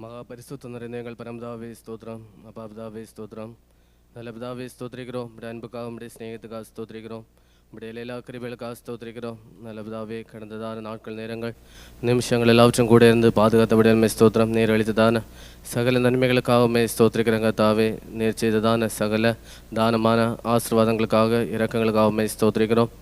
மகா பரிசுத்த நிறைந்த எங்கள் பரமதாவே ஸ்தோத்திரம் அப்பா பிதாவே ஸ்தோத்திரம் நல்ல ஸ்தோத்திரிக்கிறோம் உடைய அன்புக்காக உடைய ஸ்நேகத்துக்காக ஸ்தோத்திரிக்கிறோம் உடைய எல்லா கிருபிகளுக்காக ஸ்தோத்திரிக்கிறோம் நல்ல கடந்ததான நாட்கள் நேரங்கள் நிமிஷங்கள் எல்லாவற்றும் கூட இருந்து பாதுகாத்தபடியால் மே ஸ்தோத்திரம் நேர் அளித்ததான சகல நன்மைகளுக்காக மே ஸ்தோத்திரிக்கிறங்க தாவே நேர் செய்ததான சகல தானமான ஆசீர்வாதங்களுக்காக இறக்கங்களுக்காகமே ஸ்தோத்திரிக்கிறோம்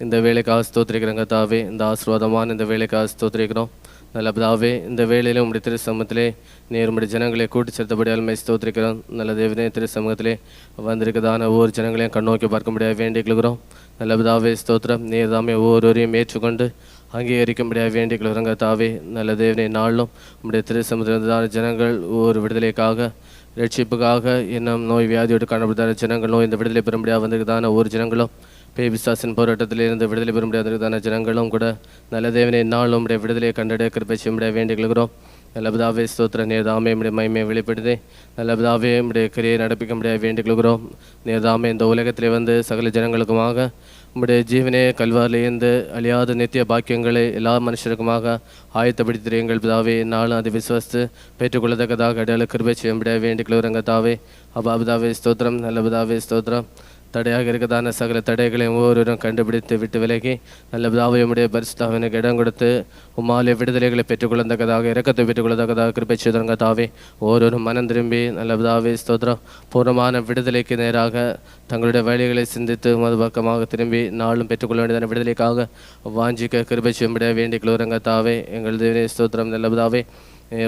இந்த வேலைக்காக ஸ்தோத்திரிக்கிறங்க தாவே இந்த ஆசீர்வாதமான இந்த வேலைக்காக ஸ்தோத்திரிக்கிறோம் நல்ல பிதாவே இந்த வேளையிலும் உம்முடைய திரு நீர் உம்முடைய ஜனங்களை கூட்டி சேர்த்தபடியால் மை ஸ்தோத்திரிக்கிறோம். நல்ல தேவனே திருசமூகத்திலே வந்திருக்கதான ஒவ்வொரு ஜனங்களையும் கண்ணோக்கி பார்க்க முடியாது வேண்டிக்கொள்கிறோம். நல்ல பிதாவே ஸ்தோத்திரம். நீர் தாமே ஒவ்வொருவரையும் ஏற்றுக்கொண்டு அங்கீகரிக்கும்படியாக வேண்டிக் கொள்கிறோங்க தாவே நல்ல தேவனை நாளும் உம்முடைய திரு சமுதிரதான ஜனங்கள் ஒவ்வொரு விடுதலைக்காக ரட்சிப்புக்காக இன்னும் நோய் வியாதியோடு காணப்படுதான ஜனங்களும் இந்த விடுதலை பெறும்படியாக வந்திருக்கதான ஒரு ஜனங்களும் பேய் பிசாசின் போராட்டத்திலிருந்து விடுதலை பெற முடியாததான ஜனங்களும் கூட நல்ல தேவனை நாளும் உடைய விடுதலையை கண்டடைய கிருப்பை செய்ய வேண்டிக் கொள்கிறோம். நல்ல பிதாவே ஸ்தோத்திர நேர்தாமே உடைய மயமே வெளிப்படுது நல்ல பிதாவே உடைய கிரியை நடப்பிக்க முடியாது வேண்டிக் கொள்கிறோம் நேர்தாமே இந்த உலகத்திலே வந்து சகல ஜனங்களுக்குமாக நம்முடைய ஜீவனே கல்வாரிலிருந்து அழியாத நித்திய பாக்கியங்களை எல்லா மனுஷருக்குமாக ஆயத்தப்படுத்தி எங்கள் பிதாவே. நாளும் அதை விசுவாசித்து பெற்றுக்கொள்ளத்தக்கதாக அடையாள கிருபை செய்ய முடியாது வேண்டிக் கொள்கிறங்க தாவே அபாபிதாவே ஸ்தோத்திரம். நல்ல பிதாவே ஸ்தோத்திரம். தடையாக இருக்கதான சகல தடைகளையும் ஒவ்வொருவரும் கண்டுபிடித்து விட்டு விலகி நல்ல பிதாவையுடைய பரிசுத்தாவினுக்கு இடம் கொடுத்து உம்மாலே விடுதலைகளை பெற்றுக்கொள்ளத்தக்கதாக இறக்கத்தை பெற்றுக்கொள்ளத்தக்கதாக கிருப்பை செய்தவங்க தாவே ஒவ்வொருவரும் மனம் திரும்பி நல்ல பிதாவே ஸ்தோத்திரம். பூர்ணமான விடுதலைக்கு நேராக தங்களுடைய வழிகளை சிந்தித்து மது பக்கமாக திரும்பி நாளும் பெற்றுக்கொள்ள வேண்டியதான விடுதலைக்காக வாஞ்சிக்க கிருபை செய்யும்படியாக வேண்டிக் கொள்கிறங்க தாவே எங்கள் தேவனே ஸ்தோத்திரம். நல்ல பிதாவே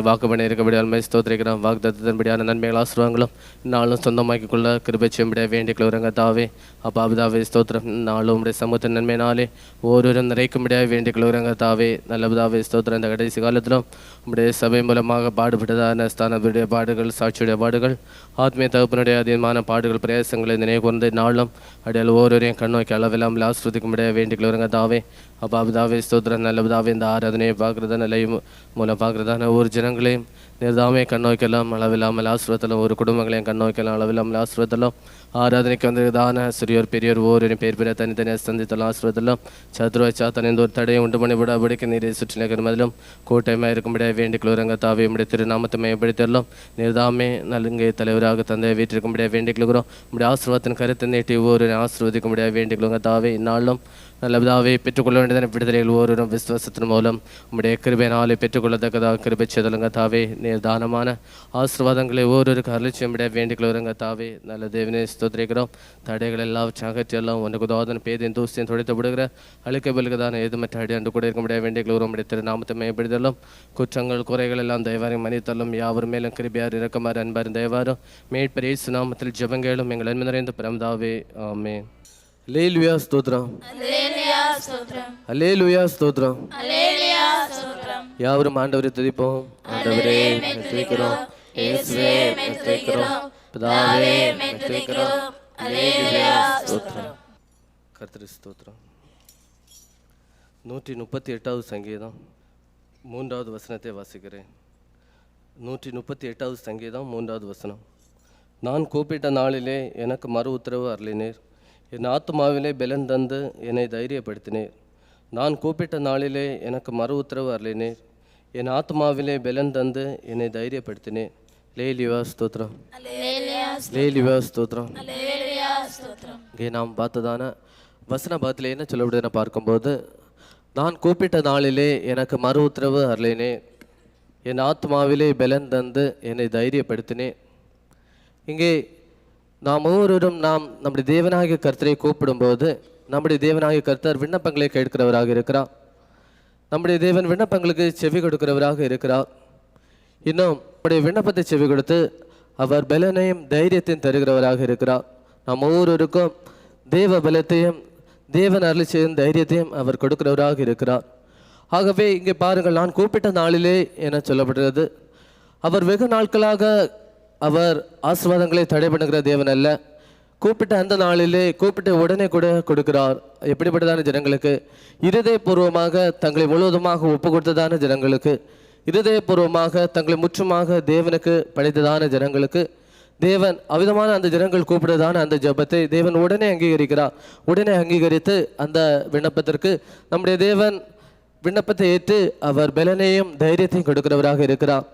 வாக்கு பண்ணி இருக்கபடியால் மை ஸ்தோத்திரிக்கிறோம். வாக்குதத்தன்படியான நன்மைகள் ஆசிர்வாங்களும் நாளும் சொந்தமாக்கிக் கொள்ள கிருபை செய்யும்படியாக வேண்டிக் கொள்கிறங்க தாவே அப்பா பிதாவே ஸ்தோத்திரம். நாளும் உடைய சமூகத்தின் நன்மையினாலே ஒவ்வொருவரும் நிறைக்கும்படியாக வேண்டிக் கொள்கிறங்க தாவே நல்லபதாவே ஸ்தோத்திரம். இந்த கடைசி காலத்திலும் உடைய சபை மூலமாக பாடுபட்டதான ஸ்தானத்துடைய பாடுகள் சாட்சியுடைய பாடுகள் ஆத்மீய தகப்பனுடைய அதிகமான பாடுகள் பிரயாசங்களை நினைவு கூர்ந்து நாளும் அடையாள ஒவ்வொருவரையும் கண்ணோக்கி அளவில்லாமல் ஆசிர்வதிக்கும்படியாக வேண்டிக் கொள்கிறங்க தாவே அப்பா பிதாவே ஸ்தோத்திரம் நல்ல பிதாவே இந்த ஆராதனையை பார்க்குறதான லைவ் மூலம் பார்க்குறதான ஒவ்வொரு ஜனங்களையும் நிர்தாமே கண்ணோக்கெல்லாம் அளவில்லாமல் ஆசிர்வத்தலும் ஒரு குடும்பங்களையும் கண்ணோக்கலாம் அளவில்லாமல் ஆசிர்வத்தலும் ஆராதனைக்கு வந்ததான சிறியோர் பெரியோர் ஒவ்வொரு பேர் பேர தனித்தனியாக சந்தித்தலும் ஆசிர்வத்தலும் சத்ருவ சாத்தன் எந்த ஒரு தடையை உண்டு பண்ணி விடாபடிக்கு நீரை சுற்றி நகர்மதிலும் கூட்டமாக இருக்கும்படியாக வேண்டிக் கொள்கிறங்க தாவே உடைய திருநாமத்தை மேம்படுத்தலும் நிர்தாமே நலுங்கை தலைவராக தந்தை வீட்டிற்கும்படியாக வேண்டிக் கொள்கிறோம் உடைய ஆசிர்வாதத்தின் கருத்தை நீட்டி ஒவ்வொரு ஆசிர்வதிக்கும்படியாக வேண்டிக் கொள்ளுங்க தாவே நல்லபதாவே பெற்றுக்கொள்ள வேண்டியதான விடுதலைகள் ஒவ்வொருவரும் விசுவாசத்தின் மூலம் உம்முடைய கிருபையினாலே பெற்றுக்கொள்ளத்தக்கதாக கிருபை செய்தலுங்க தாவே தானமான ஆசீர்வாதங்களை ஒவ்வொருவருக்கு அருளிச்சியம் விட வேண்டிக் தாவே நல்ல தேவனே ஸ்தோத்திரிக்கிறோம் தடைகள் எல்லாம் அகற்றி எல்லாம் உனக்கு உதவாதன் பேதையும் தூசியும் துடைத்து விடுகிற அழுக்க பெலுக்குதான ஏது மற்ற அடி அன்று கூட இருக்க முடியாது வேண்டிய உடைய திருநாமத்தை மேம்படுத்தலும் குற்றங்கள் குறைகள் எல்லாம் தயவாரையும் மன்னித்தலும் யாவர் மேலும் கிருபியார் இறக்கமாறு அன்பாரும் தயவாரும் மேற்பர் சுனாமத்தில் ஜபங்களும் எங்கள் அன்பு நிறைந்த பிரம்தாவே ஆமே லேலுயா ஸ்தோத்ரம் அல்லேலியா ஸ்தோத்திரம் அல்லேலுயா ஸ்தோத்ரம் அல்லேலியா ஸ்தோத்திரம் யாவரும் ஆண்டவரை துதிப்போம் ஆண்டவரே துதிக்கிறோம் இயேசுவே துதிக்கிறோம் பிதாவே துதிக்கிறோம் அல்லேலியா ஸ்தோத்திரம் கர்த்தர் ஸ்தோத்திரம் நூற்றி முப்பத்தி எட்டாவது சங்கீதம் மூன்றாவது வசனத்தை வாசிக்கிறேன் நூற்றி முப்பத்தி எட்டாவது சங்கீதம் மூன்றாவது வசனம் நான் கூப்பிட்ட நாளிலே எனக்கு மறு உத்தரவு அருளினீர் என் ஆத்மாவிலே பலன் தந்து என்னை தைரியப்படுத்தினீர். நான் கூப்பிட்ட நாளிலே எனக்கு மறு உத்தரவு அருளினீர். என் ஆத்மாவிலே பலன் தந்து என்னை தைரியப்படுத்தினேன் லேலிவா ஸ்தோத்திரம். லேலிவா ஸ்தோத்திரம். இங்கே நாம் பார்த்ததான வசன பாகத்தில் என்ன சொல்லப்படுதுன்னு பார்க்கும்போது நான் கூப்பிட்ட நாளிலே எனக்கு மறு உத்தரவு அருளினே என் ஆத்மாவிலே பலன் தந்து என்னை தைரியப்படுத்தினேன் இங்கே நாம் ஒவ்வொருவரும் நாம் நம்முடைய தேவனாகிய கர்த்தரை கூப்பிடும்போது நம்முடைய தேவனாகிய கர்த்தர் விண்ணப்பங்களை கேட்கிறவராக இருக்கிறார். நம்முடைய தேவன் விண்ணப்பங்களுக்கு செவி கொடுக்கிறவராக இருக்கிறார். இன்னும் நம்முடைய விண்ணப்பத்தை செவி கொடுத்து அவர் பலனையும் தைரியத்தையும் தருகிறவராக இருக்கிறார். நாம் ஒவ்வொருவருக்கும் தேவ பலத்தையும் தேவன் அருளிச்சையும் தைரியத்தையும் அவர் கொடுக்கிறவராக இருக்கிறார். ஆகவே இங்கே பாருங்கள் நான் கூப்பிட்ட நாளிலே என சொல்லப்படுகிறது. அவர் வெகு நாட்களாக அவர் ஆசீர்வாதங்களை தடை பண்ணுகிற தேவன் அல்ல. கூப்பிட்ட அந்த நாளிலே கூப்பிட்ட உடனே கூட கொடுக்கிறார். எப்படிப்பட்டதான ஜனங்களுக்கு? இருதயபூர்வமாக தங்களை முழுவதுமாக ஒப்பு கொடுத்ததான ஜனங்களுக்கு. இருதயபூர்வமாக தங்களை முற்றுமாக தேவனுக்கு படைத்ததான ஜனங்களுக்கு. தேவன் அவிதமான அந்த ஜனங்கள் கூப்பிடுறதான அந்த ஜெபத்தை தேவன் உடனே அங்கீகரிக்கிறார். உடனே அங்கீகரித்து அந்த விண்ணப்பத்திற்கு நம்முடைய தேவன் விண்ணப்பத்தை ஏற்று அவர் பலனையும் தைரியத்தையும் கொடுக்கிறவராக இருக்கிறார்.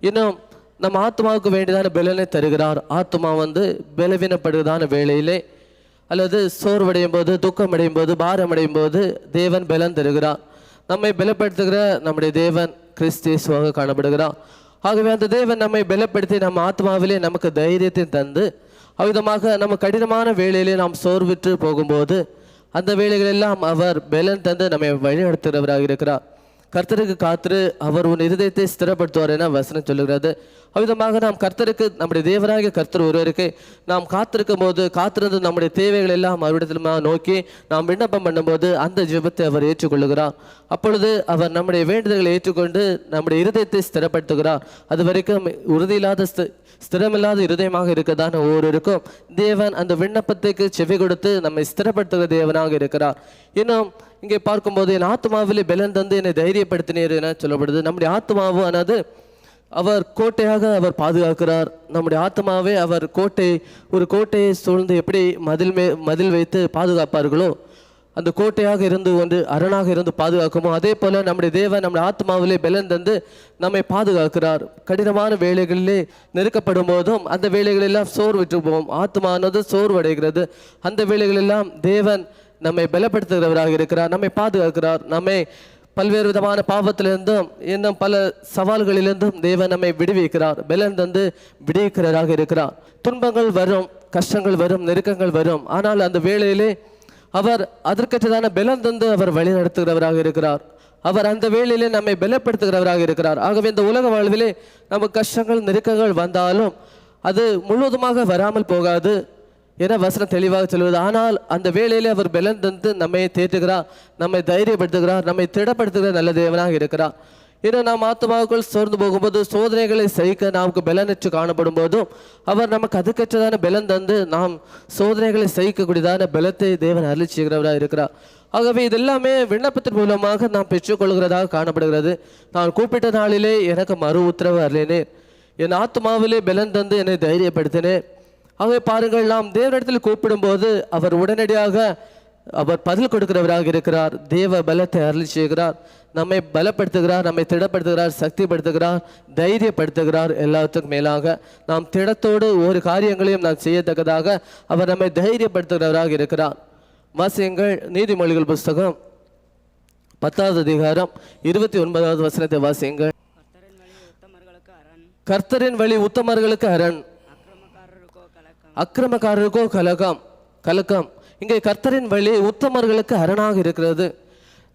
இன்னும் நம்ம ஆத்மாவுக்கு வேண்டியதான பலனை தருகிறார். ஆத்மா வந்து பலவீனப்படுவதான வேளையிலே அல்லது சோர்வடையும் போது துக்கம் அடையும் போது பாரம் அடையும் போது தேவன் பலன் தருகிறார். நம்மை பலப்படுத்துகிற நம்முடைய தேவன் கிறிஸ்தியசுவாக காணப்படுகிறார். ஆகவே அந்த தேவன் நம்மை பலப்படுத்தி நம்ம ஆத்மாவிலே நமக்கு தைரியத்தை தந்து அவ்விதமாக நம்ம கடினமான வேலையிலே நாம் சோர்விட்டு போகும்போது அந்த வேலைகளெல்லாம் அவர் பலன் தந்து நம்மை வழிநடத்துகிறவராக இருக்கிறார். கர்த்தருக்கு காத்து அவர் உன் இருதயத்தை ஸ்திரப்படுத்துவார் என வசனம் சொல்லுகிறது. அவ்விதமாக நாம் கர்த்தருக்கு நம்முடைய தேவராகிய கர்த்தர் ஒருவருக்கு நாம் காத்திருக்கும் போது காத்திருந்து நம்முடைய தேவைகள் எல்லாம் அவரிடத்திலுமா நோக்கி நாம் விண்ணப்பம் பண்ணும்போது அந்த ஜெபத்தை அவர் ஏற்றுக்கொள்ளுகிறார். அப்பொழுது அவர் நம்முடைய வேண்டுதல்களை ஏற்றுக்கொண்டு நம்முடைய இருதயத்தை ஸ்திரப்படுத்துகிறார். அது வரைக்கும் உறுதியில்லாத ஸ்திரமில்லாத இருதயமாக இருக்கதான ஒவ்வொருவருக்கும் தேவன் அந்த விண்ணப்பத்துக்கு செவி கொடுத்து நம்மை ஸ்திரப்படுத்துகிற தேவனாக இருக்கிறார். இன்னும் இங்கே பார்க்கும்போது என் ஆத்மாவிலே பலன் தந்து என்னை தைரியப்படுத்தினீர் என சொல்லப்படுது. நம்முடைய ஆத்மாவும் ஆனது அவர் கோட்டையாக அவர் பாதுகாக்கிறார். நம்முடைய ஆத்மாவே அவர் கோட்டை ஒரு கோட்டையை சூழ்ந்து எப்படி மதில் மே மதில் வைத்து பாதுகாப்பார்களோ அந்த கோட்டையாக இருந்து ஒன்று அரணாக இருந்து பாதுகாக்குமோ அதே போல் நம்முடைய தேவன் நம்முடைய ஆத்மாவிலே பலன் தந்து நம்மை பாதுகாக்கிறார். கடினமான வேலைகளிலே நெருக்கப்படும் போதும் அந்த வேலைகளெல்லாம் சோர்விட்டு போவோம் ஆத்மானது சோர்வடைகிறது. அந்த வேலைகளெல்லாம் தேவன் நம்மை பலப்படுத்துகிறவராக இருக்கிறார் நம்மை பாதுகாக்கிறார் நம்மை பல்வேறு விதமான பாவத்திலிருந்தும் இன்னும் பல சவால்களிலிருந்தும் தேவன் நம்மை விடுவிக்கிறார். பலன் தந்து விடுவிக்கிறவராக இருக்கிறார். துன்பங்கள் வரும் கஷ்டங்கள் வரும் நெருக்கங்கள் வரும். ஆனால் அந்த வேளையிலே அவர் அதற்கற்றதான பலன் தந்து அவர் வழி நடத்துகிறவராக இருக்கிறார். அவர் அந்த வேளையிலே நம்மை பலப்படுத்துகிறவராக இருக்கிறார். ஆகவே இந்த உலக வாழ்விலே நமக்கு கஷ்டங்கள் நெருக்கங்கள் வந்தாலும் அது முழுவதுமாக வராமல் போகாது. என வசனம் தெளிவாக சொல்வது ஆனால் அந்த வேலையில் அவர் பலன் தந்து நம்மை தேற்றுகிறார் நம்மை தைரியப்படுத்துகிறார் நம்மை திடப்படுத்துகிற நல்ல தேவனாக இருக்கிறார். இன்னும் நாம் ஆத்மாவுக்குள் சோர்ந்து போகும்போது சோதனைகளை சகிக்க நமக்கு பலனற்று காணப்படும் போதும் அவர் நமக்கு அதுக்கற்றதான பலன் தந்து நாம் சோதனைகளை சகிக்கக்கூடியதான பலத்தை தேவன் அருளி செய்கிறவராக இருக்கிறார். ஆகவே இதெல்லாமே விண்ணப்பத்தின் மூலமாக நாம் பெற்றுக்கொள்கிறதாக காணப்படுகிறது. நான் கூப்பிட்ட நாளிலே எனக்கு மறு உத்தரவு அருளினேன் என் ஆத்மாவிலே பலன் தந்து என்னை தைரியப்படுத்தினேன் ஆகவே பாருங்கள் நாம் தேவனிடத்தில் கூப்பிடும்போது அவர் உடனடியாக அவர் பதில் கொடுக்கிறவராக இருக்கிறார். தேவ பலத்தை அருளி செய்கிறார். நம்மை பலப்படுத்துகிறார் நம்மை திடப்படுத்துகிறார் சக்திப்படுத்துகிறார் தைரியப்படுத்துகிறார் எல்லாத்துக்கும் மேலாக. நாம் திடத்தோடு ஒரு காரியங்களையும் நாம் செய்யத்தக்கதாக அவர் நம்மை தைரியப்படுத்துகிறவராக இருக்கிறார். வாசியங்கள் நீதிமொழிகள் புஸ்தகம் பத்தாவது அதிகாரம் இருபத்தி ஒன்பதாவது வசனத்தை வாசியுங்கள். கர்த்தரின் வழி உத்தமர்களுக்கு அரண் கர்த்தரின் வழி உத்தமர்களுக்கு அரண் அக்கிரமக்காரருக்கோ கலகம் கலக்கம். இங்கே கர்த்தரின் வழி உத்தமர்களுக்கு அரணாக இருக்கிறது.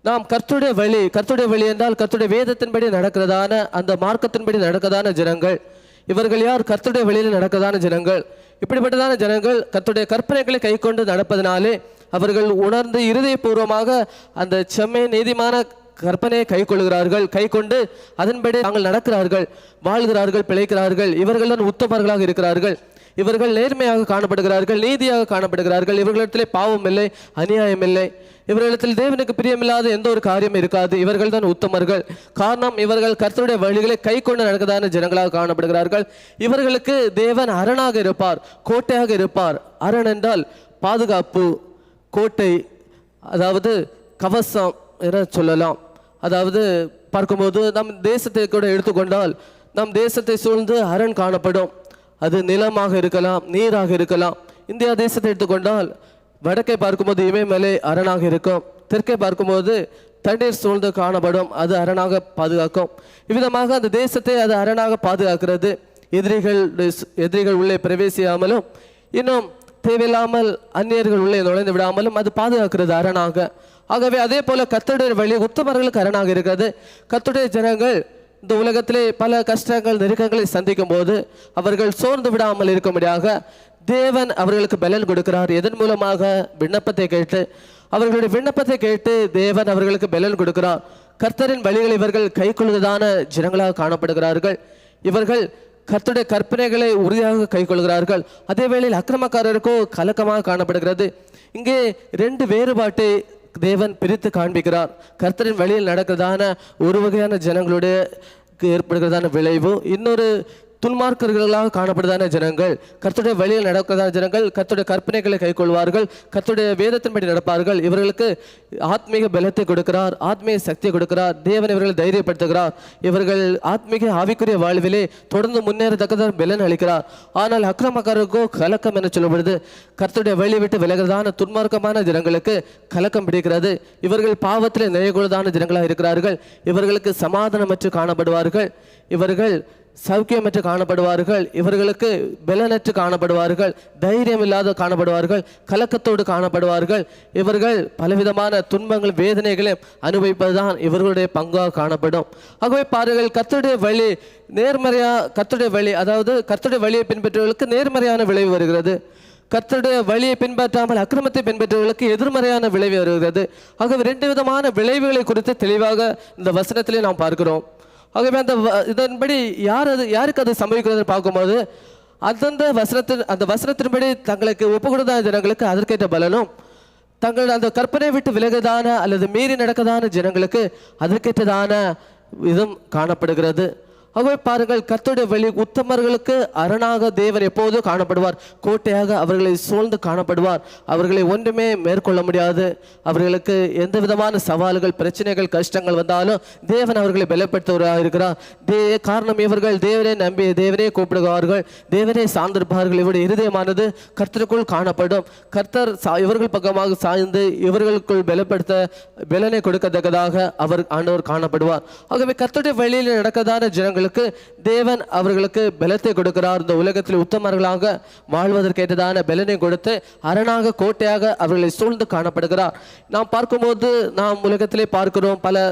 நாம் கர்த்துடைய வழி கர்த்துடைய வழி என்றால் கர்த்துடைய வேதத்தின்படி நடக்கிறதான அந்த மார்க்கத்தின்படி நடக்கதான ஜனங்கள். இவர்கள் யார்? கர்த்துடைய வழியில் நடக்கதான ஜனங்கள். இப்படிப்பட்டதான ஜனங்கள் கர்த்துடைய கற்பனைகளை கைக்கொண்டு நடப்பதனாலே அவர்கள் உணர்ந்து இருதயபூர்வமாக அந்த செம்மை நீதிமான கற்பனையை கை கொள்கிறார்கள் கை கொண்டு அதன்படி தாங்கள் நடக்கிறார்கள் வாழ்கிறார்கள் பிழைக்கிறார்கள். இவர்கள் தான் உத்தமர்களாக இருக்கிறார்கள். இவர்கள் நேர்மையாக காணப்படுகிறார்கள் நீதியாக காணப்படுகிறார்கள். இவர்களிடத்திலே பாவம் இல்லை அநியாயம் இல்லை. இவர்களிடத்தில் தேவனுக்கு பிரியமில்லாத எந்த ஒரு காரியம் இருக்காது. இவர்கள் தான் உத்தமர்கள். காரணம் இவர்கள் கர்த்தருடைய வழிகளை கை கொண்டு நடக்கதான ஜனங்களாக காணப்படுகிறார்கள். இவர்களுக்கு தேவன் அரணாக இருப்பார் கோட்டையாக இருப்பார். அரண் என்றால் பாதுகாப்பு கோட்டை அதாவது கவசம் என சொல்லலாம். அதாவது பார்க்கும்போது நம் தேசத்தை கூட எடுத்துக்கொண்டால் நம் தேசத்தை சூழ்ந்து அரண் காணப்படும். அது நிலமாக இருக்கலாம் நீராக இருக்கலாம். இந்தியா தேசத்தை எடுத்துக்கொண்டால் வடக்கை பார்க்கும்போது இமயமலை அரணாக இருக்கும். தெற்கை பார்க்கும்போது தண்ணீர் சூழ்ந்து காணப்படும் அது அரணாக பாதுகாக்கும். இவ்விதமாக அந்த தேசத்தை அது அரணாக பாதுகாக்கிறது. எதிரிகள் எதிரிகள் உள்ளே பிரவேசியாமலும் இன்னும் தேவையில்லாமல் அந்நியர்கள் உள்ளே நுழைந்து விடாமலும் அது பாதுகாக்கிறது அரணாக. ஆகவே அதே போல கத்துடைய வழி உத்தமர்களுக்கு அரணாக இருக்கிறது. கத்துடைய ஜனங்கள் இந்த உலகத்திலே பல கஷ்டங்கள் நெருக்கங்களை சந்திக்கும் போது அவர்கள் சோர்ந்து விடாமல் இருக்கும்படியாக தேவன் அவர்களுக்கு பலன் கொடுக்கிறார். எதன் மூலமாக? விண்ணப்பத்தை கேட்டு. அவர்களுடைய விண்ணப்பத்தை கேட்டு தேவன் அவர்களுக்கு பலன் கொடுக்கிறார். கர்த்தரின் வழிகள் இவர்கள் கைக்கொள்வதான ஜனங்களாக காணப்படுகிறார்கள். இவர்கள் கர்த்தருடைய கற்பனைகளை உறுதியாக கைக்கொள்கிறார்கள். அதே வேளையில் அக்கிரமக்காரருக்கோ கலக்கமாக காணப்படுகிறது. இங்கே ரெண்டு வேறுபாட்டை தேவன் பிரித்து காண்பிக்கிறார். கர்த்தரின் வழியில் நடக்கிறதான ஒரு வகையான ஜனங்களுடைய ஏற்படுகிறதான விளைவு. இன்னொரு துன்மார்க்கர்களாக காணப்படுதான ஜனங்கள் கர்த்துடைய வழியில் நடக்கிறதான ஜனங்கள் கர்த்துடைய கற்பனைகளை கைக்கொள்வார்கள் கர்த்துடைய வேதத்தின்படி நடப்பார்கள். இவர்களுக்கு ஆத்மீக பலத்தை கொடுக்கிறார் ஆத்மீக சக்தியை கொடுக்கிறார் தேவன் இவர்களை தைரியப்படுத்துகிறார். இவர்கள் ஆத்மீக ஆவிக்குரிய வாழ்விலே தொடர்ந்து முன்னேறத்தக்கதாக பலன் அளிக்கிறார். ஆனால் அக்கிரமக்காரருக்கோ கலக்கம் என சொல்லப்படுது கர்த்துடைய வழி விட்டு விலகிறதான துன்மார்க்கமான ஜனங்களுக்கு கலக்கம் பிடிக்கிறது. இவர்கள் பாவத்தில் நிலைகுள்ளதான ஜனங்களாக இருக்கிறார்கள். இவர்களுக்கு சமாதானமற்று காணப்படுவார்கள். இவர்கள் சௌக்கியமற்று காணப்படுவார்கள் இவர்களுக்கு பலனற்று காணப்படுவார்கள் தைரியம் இல்லாத காணப்படுவார்கள் கலக்கத்தோடு காணப்படுவார்கள். இவர்கள் பலவிதமான துன்பங்கள் வேதனைகளையும் அனுபவிப்பதுதான் இவர்களுடைய பங்காக காணப்படும். ஆகவே பாருங்கள் கத்துடைய வழி நேர்மறையா கத்துடைய வழி அதாவது கத்துடைய வழியை பின்பற்றுவர்களுக்கு நேர்மறையான விளைவு வருகிறது. கத்தருடைய வழியை பின்பற்றாமல் அக்கிரமத்தை பின்பற்றுவர்களுக்கு எதிர்மறையான விளைவு வருகிறது. ஆகவே ரெண்டு விதமான விளைவுகளை குறித்து தெளிவாக இந்த வசனத்திலே நாம் பார்க்கிறோம். ஆகவே அந்த வ- இதன்படி யார் அது யாருக்கு அது சம்பவிக்கிறது பார்க்கும்போது அந்தந்த வசனத்தின் அந்த வசனத்தின்படி தங்களுக்கு ஒப்பு கொடுத்த ஜனங்களுக்கு அதற்கேற்ற பலனும் தங்கள் அந்த கற்பனை விட்டு விலகுதான அல்லது மீறி நடக்கதான ஜனங்களுக்கு அதற்கேற்றதான இதும் காணப்படுகிறது. ஆகவே பாருங்கள் கர்த்தருடைய வழி உத்தமர்களுக்கு அரணாக தேவர் எப்போதும் காணப்படுவார்? கோட்டையாக அவர்களை சூழ்ந்து காணப்படுவார். அவர்களை ஒன்றுமே மேற்கொள்ள முடியாது. அவர்களுக்கு எந்த விதமான சவால்கள் பிரச்சனைகள் கஷ்டங்கள் வந்தாலும் தேவன் அவர்களை பலப்படுத்துவராக இருக்கிறார். தே காரணம் இவர்கள் தேவரை நம்பி தேவரே கூப்பிடுவார்கள் தேவரே சார்ந்திருப்பார்கள். இவருடைய இருதயமானது கர்த்தருக்குள் காணப்படும். கர்த்தர் சா- இவர்கள் பக்கமாக சாய்ந்து இவர்களுக்குள் பலப்படுத்த பலனை கொடுக்கத்தக்கதாக அவர் ஆண்டவர் காணப்படுவார். ஆகவே கர்த்தருடைய வழியில் நடக்கதான ஜனங்களுக்கு தேவன் அவர்களுக்கு பலத்தை கொடுக்கிறார். இந்த உலகத்தில் உத்தமர்களாக வாழ்வதற்கேற்றதான பலனை கொடுத்து அரணாக கோட்டையாக அவர்களை சூழ்ந்து காணப்படுகிறார். நாம் பார்க்கும்போது நாம் உலகத்திலே பார்க்கிறோம் பல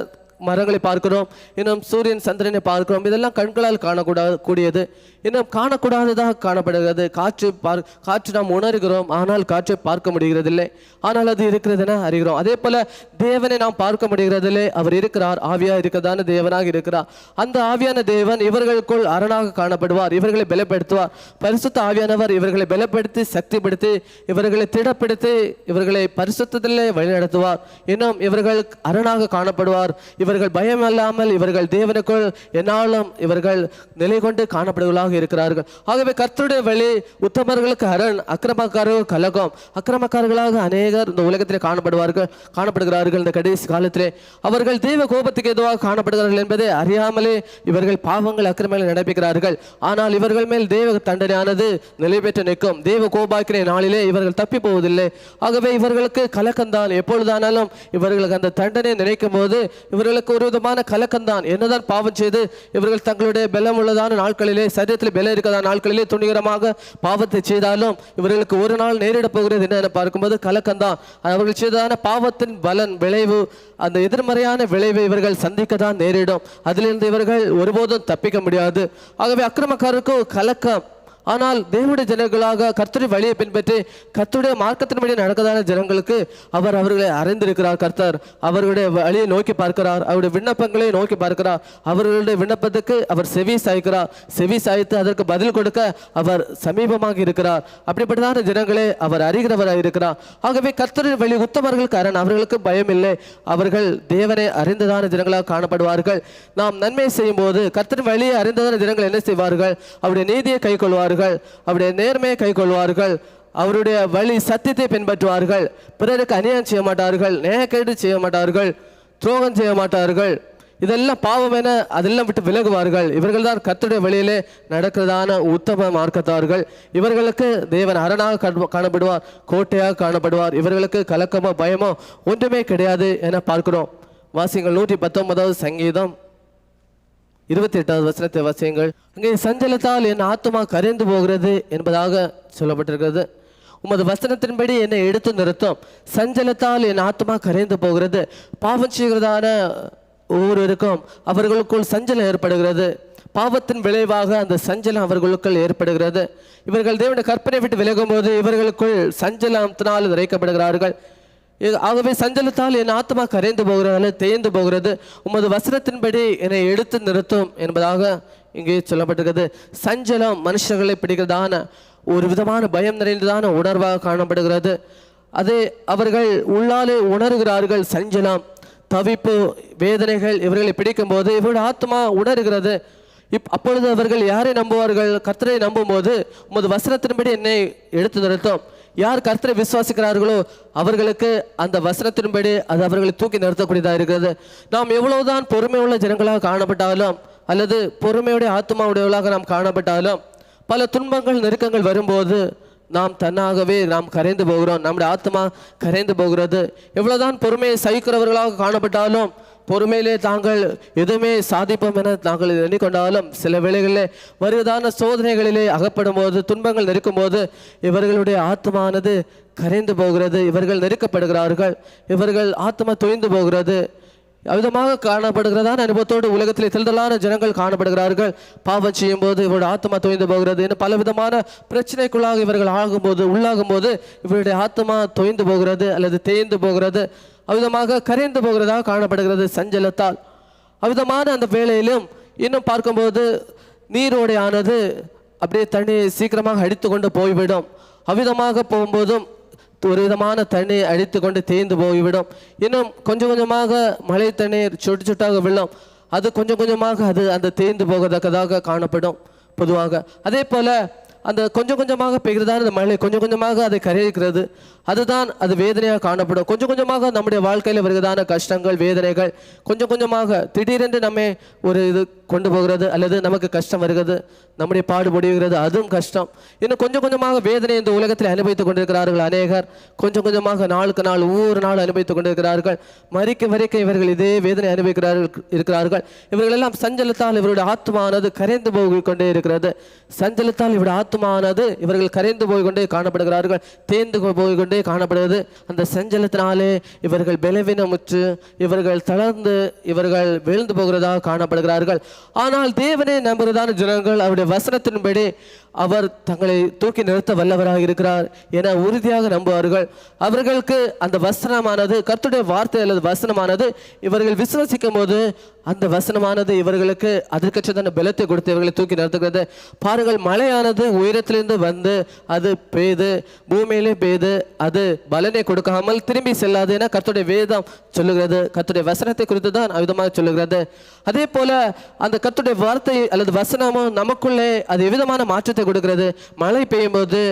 மரங்களை பார்க்கிறோம் இன்னும் சூரியன் சந்திரனை பார்க்கிறோம். இதெல்லாம் கண்களால் காணக்கூடாது கூடியது. இன்னும் காணக்கூடாததாக காணப்படுகிறது. காற்று பார் காற்று நாம் உணர்கிறோம் ஆனால் காற்றை பார்க்க முடிகிறதில்லை. ஆனால் அது இருக்கிறது என அறிகிறோம். அதே போல் தேவனை நாம் பார்க்க முடிகிறதில்லை. அவர் இருக்கிறார் ஆவியாக இருக்கதான தேவனாக இருக்கிறார். அந்த ஆவியான தேவன் இவர்களுக்குள் அரணாக காணப்படுவார் இவர்களை பலப்படுத்துவார். பரிசுத்த ஆவியானவர் இவர்களை பலப்படுத்தி சக்திப்படுத்தி இவர்களை திடப்படுத்தி இவர்களை பரிசுத்தத்திலே வழிநடத்துவார். இன்னும் இவர்கள் அரணாக காணப்படுவார். இவர் இவர்கள் பயம் இல்லாமல் இவர்கள் தேவனுக்குள் என்னாலும் இவர்கள் நிலை கொண்டு காணப்படுவதாக இருக்கிறார்கள். ஆகவே கர்த்தருடைய வழி உத்தமர்களுக்கு அரண் அக்கிரமக்காரர்கள் கலகம். அக்கிரமக்காரர்களாக அநேகர் இந்த உலகத்திலே காணப்படுவார்கள் காணப்படுகிறார்கள் இந்த கடைசி காலத்திலே. அவர்கள் தெய்வ கோபத்துக்கு எதுவாக காணப்படுகிறார்கள் என்பதை அறியாமலே இவர்கள் பாவங்கள் அக்கிரமங்களை நடப்பிக்கிறார்கள். ஆனால் இவர்கள் மேல் தெய்வ தண்டனையானது நிலை பெற்று நிற்கும். தெய்வ கோபாக்கிற நாளிலே இவர்கள் தப்பி போவதில்லை ஆகவே இவர்களுக்கு கலக்கம்தான். எப்பொழுதானாலும் இவர்களுக்கு அந்த தண்டனை நினைக்கும் போது இவர்களுக்கு ஒரு விதமான கலக்கம்தான். என்னதான் பாவம் செய்து இவர்கள் தங்களுடைய பலம் உள்ளதான நாட்களிலே சரீரத்தில் பலம் இருக்கதான நாட்களிலே துணிகரமாக பாவத்தை செய்தாலும் இவர்களுக்கு ஒரு நாள் நேரிடப் போகிறது என்ன பார்க்கும்போது கலக்கம்தான். அவர்கள் செய்ததான பாவத்தின் பலன் விளைவு அந்த எதிர்மறையான விளைவை இவர்கள் சந்திக்க தான் நேரிடும். அதிலிருந்து இவர்கள் ஒருபோதும் தப்பிக்க முடியாது. ஆகவே அக்கிரமக்காரருக்கு கலக்கம் ஆனால் தேவனுடைய ஜனங்களாக கர்த்தருடைய வழியை பின்பற்றி கர்த்தருடைய மார்க்கத்தின்படி நடக்கதான ஜனங்களுக்கு அவர் அவர்களை அறிந்திருக்கிறார் கர்த்தர். அவர்களுடைய வழியை நோக்கி பார்க்கிறார். அவருடைய விண்ணப்பங்களை நோக்கி பார்க்கிறார். அவர்களுடைய விண்ணப்பத்துக்கு அவர் செவி சாய்க்கிறார். செவி சாய்த்து அதற்கு பதில் கொடுக்க அவர் சமீபமாக இருக்கிறார். அப்படிப்பட்டதான ஜனங்களே அவர் அறிகிறவராக இருக்கிறார். ஆகவே கர்த்தருடைய வழி உத்தமர்களுக்கு அரண் அவர்களுக்கு பயம் இல்லை. அவர்கள் தேவனை அறிந்ததான ஜனங்களாக காணப்படுவார்கள். நாம் நன்மை செய்யும் போது கர்த்தரின் வழியை அறிந்ததான ஜனங்கள் என்ன செய்வார்கள்? அவருடைய நீதியை கொள்வார்கள். அவருடைய நேர்மையை கை கொள்வார்கள். அவருடைய வழி சத்தியத்தை பின்பற்றுவார்கள். பிறருக்கு அநியாயம் செய்ய மாட்டார்கள். நேயக்கேடு செய்ய மாட்டார்கள். துரோகம் செய்ய மாட்டார்கள். இதெல்லாம் பாவம் என அதெல்லாம் விட்டு விலகுவார்கள். இவர்கள் தான் கத்துடைய வழியிலே நடக்கிறதான உத்தம மார்க்கத்தார்கள். இவர்களுக்கு தேவன் அரணாக காணப்படுவார் கோட்டையாக காணப்படுவார். இவர்களுக்கு கலக்கமோ பயமோ ஒன்றுமே கிடையாது என பார்க்கிறோம். வாசிங்கள் நூற்றி பத்தொன்பதாவது சங்கீதம். இருபத்தி எட்டாவது வசனத்தை வாசியுங்கள். அங்கே சஞ்சலத்தால் என் ஆத்துமா கரைந்து போகிறது என்பதாக சொல்லப்பட்டிருக்கிறது. உமது வசனத்தின்படி என்னை எடுத்து நிறுத்தும். சஞ்சலத்தால் என் ஆத்மா கரைந்து போகிறது. பாவம் செய்கிறதான ஒவ்வொருவருக்கும் அவர்களுக்குள் சஞ்சலம் ஏற்படுகிறது. பாவத்தின் விளைவாக அந்த சஞ்சலம் அவர்களுக்குள் ஏற்படுகிறது. இவர்கள் தேவனுடைய கற்பனை விட்டு விலகும் போது இவர்களுக்குள் சஞ்சலத்தினால் நிறைக்கப்படுகிறார்கள் ஆகவே சஞ்சலத்தால் என் ஆத்மா கரைந்து போகிறது தேய்ந்து போகிறது. உமது வசனத்தின்படி என்னை எடுத்து நிறுத்தும் என்பதாக இங்கே சொல்லப்பட்டிருக்கிறது. சஞ்சலம் மனுஷர்களை பிடிக்கிறதான ஒரு விதமான பயம் நிறைந்ததான உணர்வாக காணப்படுகிறது. அதே அவர்கள் உள்ளாலே உணர்கிறார்கள் சஞ்சலம் தவிப்பு வேதனைகள் இவர்களை பிடிக்கும்போது இவருடைய ஆத்மா உணர்கிறது. இப் அப்பொழுது அவர்கள் யாரை நம்புவார்கள்? கர்த்தரை நம்பும்போது உமது வசனத்தின்படி என்னை எடுத்து நிறுத்தும். யார் கர்த்தரை விசுவாசிக்கிறார்களோ அவர்களுக்கு அந்த வசனத்தின்படி அது அவர்களை தூக்கி நிறுத்தக்கூடியதாக இருக்கிறது. நாம் எவ்வளவுதான் பொறுமையுள்ள ஜனங்களாக காணப்பட்டாலும் அல்லது பொறுமையுடைய ஆத்மாவுடையவளாக நாம் காணப்பட்டாலும் பல துன்பங்கள் நெருக்கங்கள் வரும்போது நாம் தன்னாகவே நாம் கரைந்து போகிறோம். நம்முடைய ஆத்மா கரைந்து போகிறது. எவ்வளவுதான் பொறுமையை சகிக்கிறவர்களாக காணப்பட்டாலும் பொறுமையிலே தாங்கள் எதுவுமே சாதிப்போம் என நாங்கள் எண்ணிக்கொண்டாலும் சில வேளைகளிலே வருவதான சோதனைகளிலே அகப்படும் போது துன்பங்கள் நெருக்கும் போது இவர்களுடைய ஆத்மானது கரைந்து போகிறது இவர்கள் நெருக்கப்படுகிறார்கள் இவர்கள் ஆத்மா தொய்ந்து போகிறது. விதமாக காணப்படுகிறதான அனுபவத்தோடு உலகத்திலே திரளான ஜனங்கள் காணப்படுகிறார்கள். பாவம் செய்யும் போது இவருடைய ஆத்மா தொய்ந்து போகிறது என்று பலவிதமான பிரச்சனைக்குள்ளாக இவர்கள் ஆகும்போது உள்ளாகும்போது இவருடைய ஆத்மா தொய்ந்து போகிறது அல்லது தேய்ந்து போகிறது. அவ்விதமாக கரைந்து போகிறதாக காணப்படுகிறது சஞ்சலத்தால். அவ்விதமான அந்த வேலையிலும் இன்னும் பார்க்கும்போது நீரோடையானது அப்படியே தண்ணியை சீக்கிரமாக அடித்து கொண்டு போய்விடும். அவ்விதமாக போகும்போதும் ஒரு விதமான தண்ணீர் அடித்து கொண்டு தேய்ந்து போய்விடும். இன்னும் கொஞ்சம் கொஞ்சமாக மழை தண்ணீர் சொட்டு சொட்டாக விழும். அது கொஞ்சம் கொஞ்சமாக அது அந்த தேய்ந்து போகத்தக்கதாக காணப்படும். பொதுவாக. அதே போல் அந்த கொஞ்சம் கொஞ்சமாக பெய்கிறதான அந்த மழை கொஞ்சம் கொஞ்சமாக அதை கரைக்கிறது அதுதான் அது வேதனையாக காணப்படும். கொஞ்சம் கொஞ்சமாக நம்முடைய வாழ்க்கையில் வருகிறதான கஷ்டங்கள் வேதனைகள் கொஞ்சம் கொஞ்சமாக திடீரென்று நம்மை ஒரு இது கொண்டு போகிறது அல்லது நமக்கு கஷ்டம் வருகிறது நம்முடைய பாடுபடுகிறது அதுவும் கஷ்டம். இன்னும் கொஞ்சம் கொஞ்சமாக வேதனை இந்த உலகத்தில் அனுபவித்துக் கொண்டிருக்கிறார்கள் அநேகர். கொஞ்சம் கொஞ்சமாக நாளுக்கு நாள் ஒவ்வொரு நாள் அனுபவித்துக் கொண்டிருக்கிறார்கள். மறிக்க வரைக்க இவர்கள் இதே வேதனை அனுபவிக்கிறார்கள் இருக்கிறார்கள். இவர்கள் எல்லாம் சஞ்சலத்தால் இவருடைய ஆத்மானது கரைந்து போய் கொண்டே இருக்கிறது. சஞ்சலத்தால் இவருடைய ஆத்மானது இவர்கள் கரைந்து போய் கொண்டே காணப்படுகிறார்கள் தேர்ந்து போய் கொண்டே காணப்படுகிறது. அந்த செஞ்சலத்தினாலே இவர்கள் பலவீனமுற்று இவர்கள் தளர்ந்து இவர்கள் விழுந்து போகிறதாக காணப்படுகிறார்கள். ஆனால் தேவனே நம்புகிறதான ஜனங்கள் அவருடைய வசனத்தின்படி அவர் தங்களை தூக்கி நிறுத்த வல்லவராக இருக்கிறார் என உறுதியாக நம்புவார்கள். அவர்களுக்கு அந்த வசனமானது கர்த்துடைய வார்த்தை அல்லது வசனமானது இவர்கள் விசுவசிக்கும் போது அந்த வசனமானது இவர்களுக்கு அதற்கற்றதான பலத்தை கொடுத்து இவர்களை தூக்கி நிறுத்துகிறது. பாருங்கள் மழையானது உயரத்திலிருந்து வந்து அது பெய்து பூமியிலே பெய்து அது பலனை கொடுக்காமல் திரும்பி செல்லாது என கத்துடைய வேதம் சொல்லுகிறது. கத்துடைய வசனத்தை குறித்து தான் விதமாக சொல்லுகிறது. அதே போல அந்த கத்துடைய வார்த்தை அல்லது வசனமும் நமக்குள்ளே அது எவ்விதமான மாற்றத்தை கொடுக்கிறது? மழை பெய்யும் போது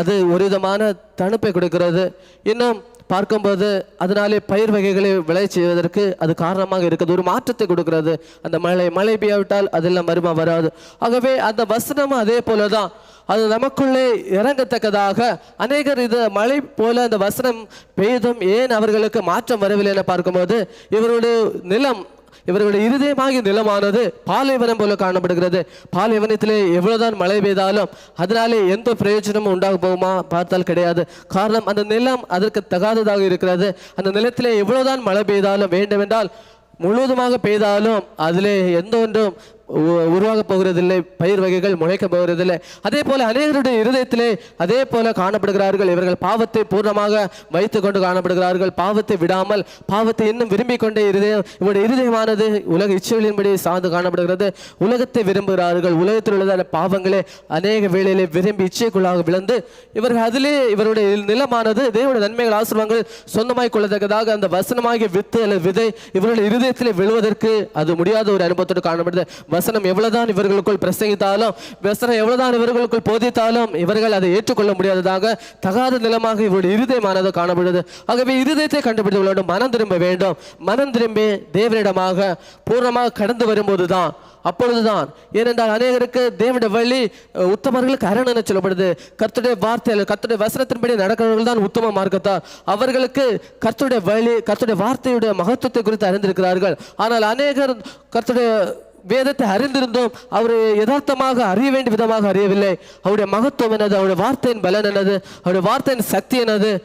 அது ஒரு விதமான தணுப்பை கொடுக்கிறது. இன்னும் பார்க்கும்போது அதனாலே பயிர் வகைகளை விளை செய்வதற்கு அது காரணமாக இருக்குது ஒரு மாற்றத்தை கொடுக்கிறது. அந்த மழை மழை பெய்யாவிட்டால் அதெல்லாம் வருமா வராது. ஆகவே அந்த வசனமும் அதே போல தான் அது நமக்குள்ளே இறங்கத்தக்கதாக. அநேகர் இது மழை போல அந்த வசனம் பெய்தும். ஏன் அவர்களுக்கு மாற்றம் வரவில்லை என பார்க்கும்போது இவருடைய நிலம் இவர்களுடைய இருதயமாகிய நிலமானது பாலைவனம் போல காணப்படுகிறது. பாலைவனத்திலே எவ்வளவுதான் மழை பெய்தாலும் அதனாலே எந்த பிரயோஜனமும் உண்டாக போகுமா? பார்த்தால் கிடையாது. காரணம் அந்த நிலம் அதற்கு தகாததாக இருக்கிறது. அந்த நிலத்திலே எவ்வளவுதான் மழை பெய்தாலும் வேண்டுமென்றால் முழுவதுமாக பெய்தாலும் அதிலே எந்த ஒன்றும் உருவாக போகிறதில்லை பயிர் வகைகள் முளைக்க போகிறதில்லை. அதே போல அநேகருடைய இருதயத்திலே அதே போல காணப்படுகிறார்கள். இவர்கள் பாவத்தை பூர்ணமாக வைத்து கொண்டு காணப்படுகிறார்கள். பாவத்தை விடாமல் பாவத்தை இன்னும் விரும்பிக் கொண்டே இருதயம் இவருடைய இருதயமானது உலக இச்சைகளின்படி சார்ந்து காணப்படுகிறது. உலகத்தை விரும்புகிறார்கள். உலகத்தில் உள்ளதான பாவங்களே அநேக வேளையிலே விரும்பி இச்சைக்குள்ளாக விழுந்து இவர்கள் அதிலே இவருடைய நிலமானது தேவனுடைய நன்மைகள் ஆசிரமங்கள் சொந்தமாய் கொள்ளத்தக்கதாக அந்த வசனமாகிய வித்து அல்லது விதை இவருடைய இருதயத்திலே விழுவதற்கு அது முடியாத ஒரு அனுபவத்தோடு காணப்படுது. வசனம் எவ்வளவுதான் இவர்களுக்குள் பிரசங்கித்தாலும் வசனம் எவ்வளவுதான் இவர்களுக்குள் போதித்தாலும் இவர்கள் அதை ஏற்றுக்கொள்ள முடியாததாக தகாத நிலமாக இவருடைய இருதயமானது காணப்படுது. ஆகவே இருதயத்தை கண்டுபிடித்து வேண்டும் மனம் திரும்ப வேண்டும். மனம் திரும்பி தேவனிடமாக பூர்ணமாக கடந்து வரும்போதுதான் அப்பொழுதுதான். ஏனென்றால் அநேகருக்கு தேவனுடைய வழி உத்தமர்களுக்கு அரண் என சொல்லப்படுது. கர்த்துடைய வார்த்தையில் கர்த்துடைய வசனத்தின்படி நடக்கிறவர்கள் தான் உத்தம மார்க்கத்தார். அவர்களுக்கு கர்த்துடைய வழி கர்த்துடைய வார்த்தையுடைய மகத்துவத்தை குறித்து அறிந்திருக்கிறார்கள். ஆனால் அநேகர் கர்த்துடைய வேதத்தை அறிந்திருந்தோம். அவரை யதார்த்தமாக அறிய வேண்டிய விதமாக அறியவில்லை. அவருடைய மகத்துவம் என்னது? அவருடைய வார்த்தையின் பலன் என்னது? அவருடைய வார்த்தையின் சக்தி என்னது?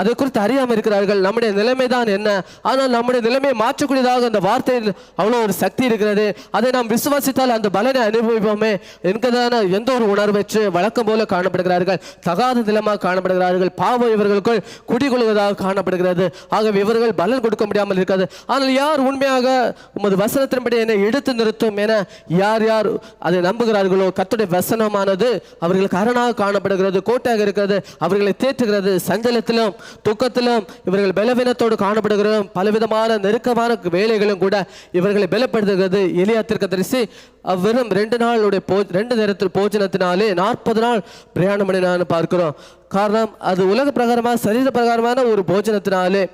அதை குறித்து அறியாமல் இருக்கிறார்கள் நம்முடைய நிலைமை தான் என்ன? ஆனால் நம்முடைய நிலைமையை மாற்றக்கூடியதாக அந்த வார்த்தையில் அவ்வளோ ஒரு சக்தி இருக்கிறது. அதை நாம் விசுவாசித்தால் அந்த பலனை அனுபவிப்போமே என்கிறதான எந்த ஒரு உணர்வற்று வழக்கம் போல காணப்படுகிறார்கள். தகாத நிலமாக காணப்படுகிறார்கள். பாவம் இவர்களுக்குள் குடிகொள்வதாக காணப்படுகிறது. ஆகவே இவர்கள் பலன் கொடுக்க முடியாமல் இருக்கிறது ஆனால் யார் உண்மையாக உமது வசனத்தின்படி என்னை எடுத்து நிறுத்தும் என யார் யார் அதை நம்புகிறார்களோ? கத்துடைய வசனமானது அவர்களுக்கு அரணாக காணப்படுகிறது கோட்டையாக இருக்கிறது அவர்களை தேற்றுகிறது சஞ்சலத்திலும் துக்கத்திலும் இவர்கள் பலவீனத்தோடு காணப்படுகிறோம் பலவிதமான நெருக்கமான வேலைகளும் கூட இவர்களை பலப்படுத்துகிறது. எலியா தரிசி வெறும் ரெண்டு நாளுடைய போ ரெண்டு நேரத்தில் போஜனத்தினாலே நாற்பது நாள் பிரயாணம் பண்ணினான்னு பார்க்கிறோம். காரணம் அது உலக பிரகாரமாக சரீர பிரகாரமான ஒரு போஜனத்தினாலே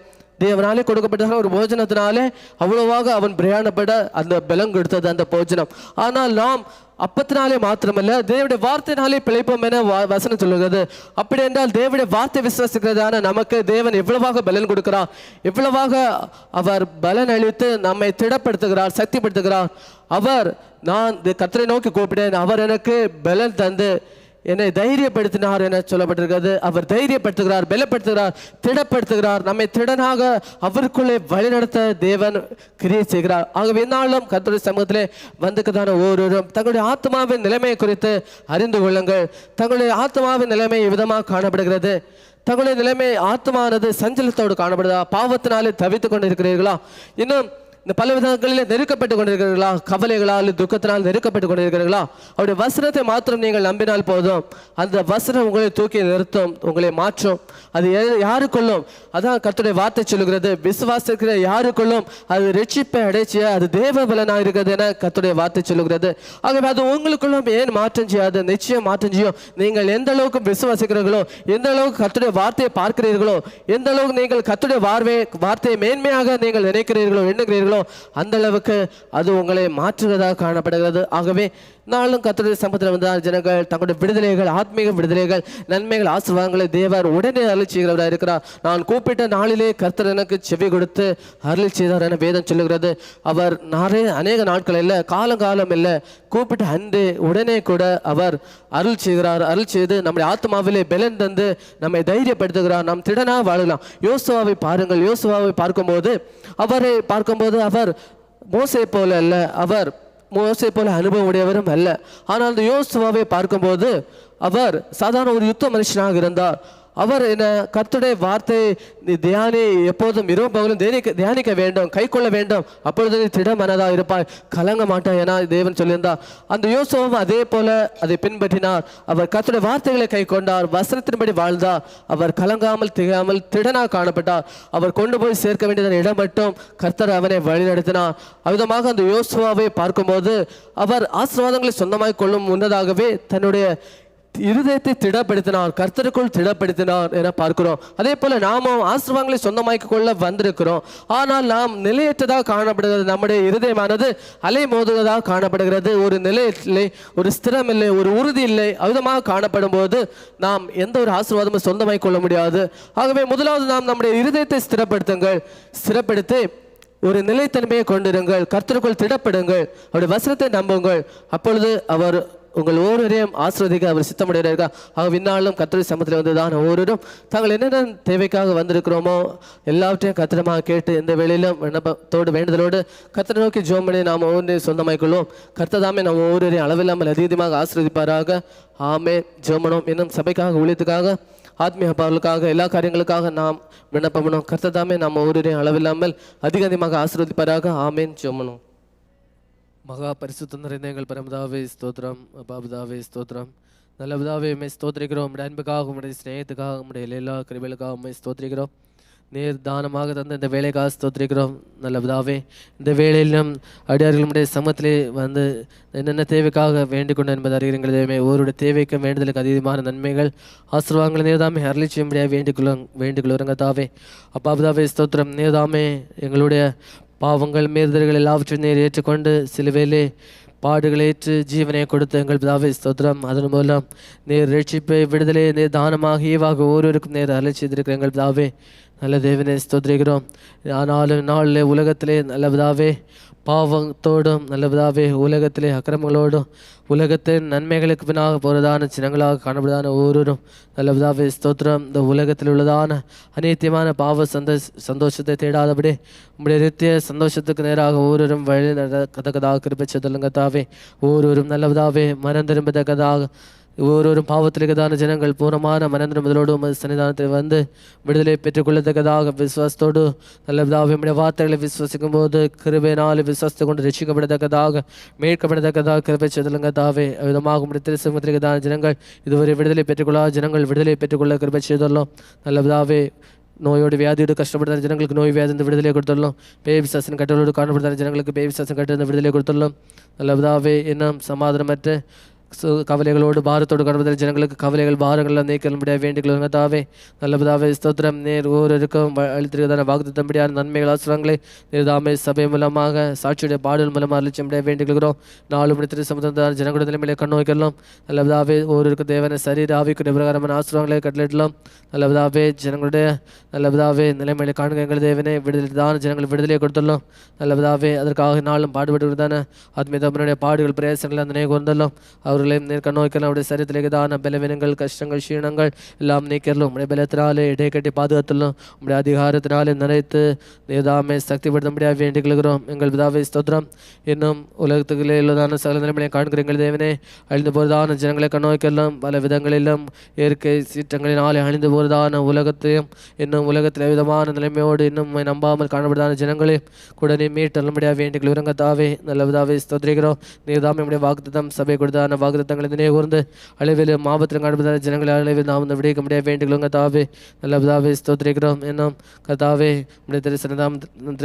தேவனாலே கொடுக்கப்பட்ட ஒரு போஜனத்தினாலே அவ்வளவாக அவன் பிரயாணப்பட அந்த பலம் கொடுத்தது அந்த போஜனம். ஆனால் நாம் அப்பத்தினாலே மாத்திரமல்ல தேவடைய வார்த்தையினாலே பிழைப்போம் என வசனம் சொல்லுகிறது. அப்படி என்றால் தேவடைய வார்த்தை விசுவாசிக்கிறதான நமக்கு தேவன் எவ்வளவாக பலன் கொடுக்கிறார்? எவ்வளவாக அவர் பலன் அளித்து நம்மை திடப்படுத்துகிறார் சக்திப்படுத்துகிறார்? அவர் நான் இந்த நோக்கி கூப்பிட்டேன் அவர் எனக்கு பலன் தந்து என்னை தைரியப்படுத்தினார் என சொல்லப்பட்டிருக்கிறது. அவர் தைரியப்படுத்துகிறார் பலப்படுத்துகிறார் திடப்படுத்துகிறார். நம்மை திடனாக அவருக்குள்ளே வழிநடத்த தேவன் கிரியை செய்கிறார். ஆகவே என்னாலும் கர்த்தருடைய சமூகத்திலே வந்துக்குதான ஒவ்வொருவரும் தங்களுடைய ஆத்மாவின் நிலைமை குறித்து அறிந்து கொள்ளுங்கள். தங்களுடைய ஆத்மாவின் நிலைமை விதமாக காணப்படுகிறது. தங்களுடைய நிலைமை ஆத்மானது சஞ்சலத்தோடு காணப்படுதா? பாவத்தினாலே தவித்து கொண்டிருக்கிறீர்களா? இன்னும் இந்த பல விதங்களில் நெருக்கப்பட்டு கொண்டிருக்கிறீர்களா? கவலைகளால் துக்கத்தினால் நெருக்கப்பட்டு கொண்டிருக்கிறீர்களா? அவருடைய வசனத்தை மாத்திரம் நீங்கள் நம்பினால் போதும். அந்த வசனம் உங்களை தூக்கி நிறுத்தும் உங்களை மாற்றும். அது யாருக்குள்ளும்? அதான் கத்துடைய வார்த்தை சொல்லுகிறது. விசுவாசிக்கிற யாருக்குள்ளும் அது ரட்சிப்பை அடைச்சிய? அது தேவ பலனாக இருக்கிறது என கத்துடைய வார்த்தை சொல்லுகிறது. ஆகவே அது உங்களுக்குள்ளும் ஏன் மாற்றம் செய்யாது? நிச்சயம் மாற்றம் செய்யும். நீங்கள் எந்த அளவுக்கு விசுவாசிக்கிறீர்களோ எந்த அளவுக்கு கத்துடைய வார்த்தையை பார்க்கிறீர்களோ எந்த அளவுக்கு நீங்கள் கத்துடைய வார்வை வார்த்தையை மேன்மையாக நீங்கள் நினைக்கிறீர்களோ எண்ணுகிறீர்களோ அந்த அளவுக்கு அது உங்களை மாற்றுவதாக காணப்படுகிறது. ஆகவே நாளும் கத்தருடைய சம்பத்தில் வந்தார் ஜனங்கள் தங்களுடைய விடுதலைகள் ஆத்மீக விடுதலைகள் நன்மைகள் ஆசீர்வாதங்களை தேவர் உடனே அருள் செய்கிறவராக இருக்கிறார். நான் கூப்பிட்ட நாளிலே கர்த்தர் எனக்கு செவி கொடுத்து அருள் செய்தார் என வேதம் சொல்லுகிறது. அவர் நிறைய அநேக நாட்கள் இல்லை காலம் காலம் இல்லை. கூப்பிட்ட அன்று உடனே கூட அவர் அருள் செய்கிறார். அருள் செய்து நம்முடைய ஆத்மாவிலே பலன் தந்து நம்மை தைரியப்படுத்துகிறார். நாம் திடனாக வாழலாம். யோசுவாவை பாருங்கள். யோசுவாவை பார்க்கும்போது அவரை பார்க்கும்போது அவர் மோசை போல அல்ல. அவர் மோசை போல அனுபவம் உடையவரும் அல்ல. ஆனால் அந்த யோசுவாவை பார்க்கும்போது அவர் சாதாரண ஒரு யுத்த மனுஷனாக இருந்தார். அவர் என்ன கர்த்துடைய வார்த்தை தியானி எப்போதும் இரவு பகலும் தியானிக்க தியானிக்க வேண்டும் கை கொள்ள வேண்டும். அப்பொழுது நீ திடமனதா இருப்பாய். கலங்க மாட்டாய் என தேவன் சொல்லியிருந்தா. அந்த யோசுவும் அதே போல அதை பின்பற்றினார். அவர் கர்த்துடைய வார்த்தைகளை கை கொண்டார். வசனத்தின்படி வாழ்ந்தார் அவர் கலங்காமல் திகாமல் திடனாக காணப்பட்டார். அவர் கொண்டு போய் சேர்க்க வேண்டியதன் இடம் மட்டும் கர்த்தர் அவனை வழிநடத்தினார் அவ்விதமாக அந்த யோசுவாவை பார்க்கும்போது அவர் ஆசீர்வாதங்களை சொந்தமாக கொள்ளும் முன்னதாகவே தன்னுடைய இருதயத்தை திடப்படுத்தினார் கர்த்தருக்குள் திடப்படுத்தினார் என பார்க்கிறோம். அதே போல நாமும் ஆசிர்வாதங்களை சொந்தமாக்கி கொள்ள வந்திருக்கிறோம். ஆனால் நாம் நிலையற்றதாக காணப்படுகிறது. நம்முடைய இருதயமானது அலை மோதுவதாக காணப்படுகிறது. ஒரு நிலையில்லை ஒரு ஸ்திரம் இல்லை ஒரு உறுதி இல்லை அவிதமாக காணப்படும் போது நாம் எந்த ஒரு ஆசீர்வாதமும் சொந்தமாக்கிக் கொள்ள முடியாது. ஆகவே முதலாவது நாம் நம்முடைய இருதயத்தை ஸ்திரப்படுத்துங்கள். ஸ்திரப்படுத்தி ஒரு நிலைத்தன்மையை கொண்டிருங்கள். கர்த்தருக்குள் திடப்படுங்கள். அவருடைய வசனத்தை நம்புங்கள். அப்பொழுது அவர் உங்கள் ஒவ்வொருவரையும் ஆசிர்வதிக்க அவர் சித்தமுடையிருக்கா ஆக இந்நாளும் கத்திரி சமத்தில் வந்துதான் ஒவ்வொருவரும். தாங்கள் என்னென்ன தேவைக்காக வந்திருக்கிறோமோ எல்லாவற்றையும் கத்திரமாக கேட்டு எந்த வேளையிலும் விண்ணப்பத்தோடு வேண்டுதலோடு கத்திர நோக்கி ஜோம் பண்ணி நாம் ஒவ்வொன்றையும் சொந்தமாய்க்கொள்வோம் கர்த்ததாமே நாம் ஒவ்வொருவரையும் அளவில்லாமல் அதிகமாக ஆசிர்வதிப்பாராக. ஆமே ஜோமனம் இன்னும் சபைக்காக ஊழியத்துக்காக ஆத்மீக பாவலுக்காக எல்லா காரியங்களுக்காக நாம் விண்ணப்பம் கர்த்ததாமே நாம் ஒவ்வொருவரையும் அளவில்லாமல் அதிக அதிகமாக ஆசீர்வதிப்பாராக. ஆமேன். ஜோமனும் மகா பரிசுத்தம் நிறைந்த எங்கள் பரமதாவே ஸ்தோத்திரம். அப்பாபுதாவே ஸ்தோத்திரம். நல்லபதாவே உண்மை ஸ்தோத்திரிக்கிறோம். உடைய அன்புக்காக உடைய ஸ்நேகத்துக்காக உடைய எல்லா கிருபைகளுக்காக உண்மை ஸ்தோத்திரிக்கிறோம். நேர் தானமாக தந்த இந்த வேலைக்காக ஸ்தோத்திரிக்கிறோம். நல்லபதாவே இந்த வேலையிலும் அடியார்களுடைய சமத்திலே வந்து என்னென்ன தேவைக்காக வேண்டிக் கொண்டு என்பது அறிகிறீங்களே தேவமே தேவைக்கும் வேண்டுதலுக்கு அதிகமான நன்மைகள் ஆசீர்வாதங்களை நேர்தாமே அருளி செய்யும்படியாக வேண்டிக் கொள்ள வேண்டிக் கொள்ளுறங்க தாவே. அப்பாபுதாவே ஸ்தோத்திரம். நேர்தாமே எங்களுடைய பாவங்கள் மீறுதல்கள் எல்லாவற்றையும் நீர் ஏற்றுக்கொண்டு சிலுவையிலே பாடுகளை ஏற்று ஜீவனை கொடுத்த எங்கள் பிதாவை ஸ்தோத்திரம். அதன் மூலம் நீர் ரட்சிப்பை விடுதலை நீர் தானமாக ஈவாக ஒவ்வொருவருக்கும் நேர் அலை செய்திருக்கிற எங்கள் பிதாவே. நல்ல தேவனை ஸ்தோத்திரிக்கிறோம். ஆனாலும் நாளில் உலகத்திலே நல்லபதாவே பாவத்தோடும் நல்லபதாவே உலகத்திலே அக்கிரமங்களோடும் உலகத்தின் நன்மைகளுக்கு பின்னாக போகிறதான சின்னங்களாக காணப்படுதான ஒவ்வொருவரும் நல்லபதாவே ஸ்தோத்திரம். இந்த உலகத்தில் உள்ளதான அநீத்தியமான பாவ சந்த சந்தோஷத்தை தேடாதபடி உங்களுடைய நித்திய சந்தோஷத்துக்கு நேராக ஒவ்வொருவரும் வழி நடக்கத்தக்கதாக கிருப்பிச்சதுலங்க தாவே. ஒவ்வொருவரும் நல்ல பிதாவே ஒரு ஒரு பாவத்திற்குதான ஜனங்கள் பூர்ணமான மனந்திரமுதலோடு உமது சன்னிதானத்தில் வந்து விடுதலை பெற்றுக்கொள்ளத்தக்கதாக விசுவாசத்தோடு நல்லதாக பிதாவே வார்த்தைகளை விசுவசிக்கும் போது கிருபையினால் விசுவாசத்தை கொண்டு ரசிக்கப்படத்தக்கதாக மீட்கப்படத்தக்கதாக கிருபை செய்தலுங்க தாவே விதமாக உம்முடைய திருசமத்திற்குதான ஜனங்கள் இதுவரை விடுதலை பெற்றுக்கொள்ளாத ஜனங்கள் விடுதலை பெற்றுக்கொள்ள கிருபை செய்துள்ளோம். நல்லதாவே நோயோடு வியாதியோடு கஷ்டப்படுற ஜனங்களுக்கு நோய் வியாதி விடுதலை கொடுத்துள்ளோம். பேபிசாசன் கட்டளோடு காணப்படுற ஜனங்களுக்கு பேபிசாசன் கட்டிருந்து விடுதலை கொடுத்துள்ளோம். நல்லதாவே இன்னும் சமாதானமற்ற கவலைகளோடு பாரத்தோடு கடந்த ஜனங்களுக்கு கவலைகள் பாரங்கள் நீக்க முடியாது தாவே நல்ல பிதாவே ஸ்தோத்திரம். நேர் ஒவ்வொருக்கும் அளித்திருக்கிறதான வாக்குத்தம்படியான நன்மைகள் ஆசிரங்களை நீர்தாமே சபை மூலமாக சாட்சியுடைய பாடல் மூலமாக அளிச்ச முடியாது நாலு மணி திரு சமுதாய ஜனங்களுடைய நிலைமையில கண்ணோக்கலாம் நல்ல பிதாவே ஒவ்வொருக்கு தேவன சரீர ஆவிக்குரிய பிரகாரமான ஆசிரங்களை கட்டளிடலாம் நல்ல பிதாவே ஜனங்களுடைய நல்ல பிதாவே நிலைமையில காண்க எங்கள் தேவனே. விடுதலை தான் ஜனங்கள் விடுதலையை கொடுத்துள்ளோம் நல்ல பிதாவே அதற்காக நாளும் பாடுபட்டு தானே ஆத்மீதமனுடைய பாடுகள் பிரயாசங்கள் அந்த நினைவு வந்துள்ளோம் அவர் நேர்க்க நோய்கள் அவருடைய சரீரத்திலே தான பலவீனங்கள் கஷ்டங்கள் க்ஷீணங்கள் எல்லாம் நீக்கிறலும் உடைய பலத்தினாலே இடை கட்டி பாதுகாத்துள்ளோம் உடைய அதிகாரத்தினாலே நினைத்து நீதாமே சக்திப்படுத்த முடியாது வேண்டிக் கொள்கிறோம். எங்கள் பிதாவை ஸ்தோத்திரம். இன்னும் உலகத்துக்குள்ளே உள்ளதான சகல நிலைமையை காண்கிற எங்கள் தேவனே. அழிந்து போவதான ஜனங்களை கண்ணோக்கெல்லாம் பல விதங்களிலும் இயற்கை சீற்றங்களினாலே அழிந்து போவதான உலகத்தையும் இன்னும் உலகத்தில் விதமான நிலைமையோடு இன்னும் நம்பாமல் காணப்படுதான ஜனங்களையும் கூட நீ மீட்டல்ல முடியாது வேண்டிக் கொள்கிறோம். தாவே நல்ல விதாவை ஸ்தோத்திரிக்கிறோம். நீதாமே நம்முடைய வாக்குத்தம் சபை கொடுத்தான வாக்கு வாக்குத்தங்களை நினைவு கூர்ந்து அளவில் மாபத்திரம் காணப்படுதான ஜனங்களை அளவில் நாம் வந்து விடைக்க முடியாது. வேண்டிக் கதாவே நல்ல பிதாவை ஸ்தோத்திரிக்கிறோம். என்னும் கதாவே நம்முடைய திருசனதாம்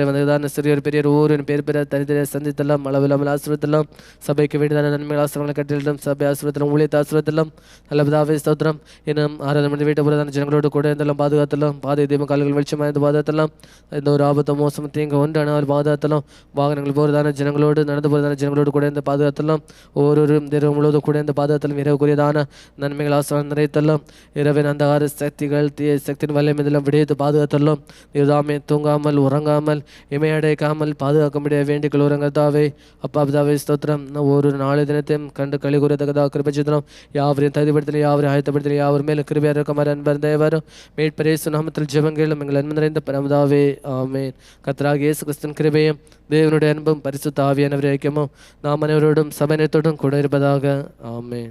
வந்ததான சிறியோர் பெரியோர் ஊரின் பேர் பெற தனித்தனியை சந்தித்தெல்லாம் அளவில்லாமல் ஆசிரியத்தெல்லாம் சபைக்கு வேண்டியதான நன்மைகள் ஆசிரமங்களை கட்டிலும் சபை ஆசிரியத்திலும் ஊழியத்த ஆசிரியத்திலும் நல்ல பிதாவே ஸ்தோத்திரம். இன்னும் ஆறாவது மணி வீட்டு புறதான ஜனங்களோடு கூட இருந்தெல்லாம் பாதுகாத்தலாம் பாதை தீபம் கால்கள் வெளிச்சமாக இருந்து பாதுகாத்தலாம் எந்த ஒரு ஆபத்தம் மோசம் தீங்கு ஒன்றான பாதுகாத்தலாம் வாகனங்கள் போகிறதான ஜனங்களோடு நடந்து போகிறதான ஜனங்களோடு கூட இருந்து பாதுகாத்தலாம் ஒவ்வொரு தினம் முழுவதும் கூட இருந்து பாதுகாத்தலும் இரவுக்குரியதான நன்மைகள் ஆசிரம் நிறைத்தல்லும் இரவின் அந்தகார சக்திகள் தீய சக்தியின் வல்லமை இதெல்லாம் விடைத்து பாதுகாத்தலும் இதுதாமே தூங்காமல் உறங்காமல் இமையடைக்காமல் பாதுகாக்க முடிய வேண்டிகள் உறங்கதாவே அப்பா பிதாவே ஸ்தோத்திரம். ஒரு நாலு தினத்தையும் கண்டு களி கூறத்தக்கதாக கிருபச்சித்திரம். யாவரையும் தகுதிப்படுத்தலை யாவரையும் ஆயத்தப்படுத்தலை யாவர் மேலும் கிருபியாக இருக்குமாறு அன்பர் தேவரும். மீட்பரேசு நாமத்தில் ஜெபங்களும் எங்கள் அன்பு நிறைந்த பரமதாவே. ஆமேன். கத்ராக இயேசு கிறிஸ்தன் கிருபையும் தேவனுடைய அன்பும் பரிசுத்த ஆவியானவரை ஐக்கியமும் நாம் அனைவரோடும் சபனத்தோடும் கூட இருப்பதாக. ஆமே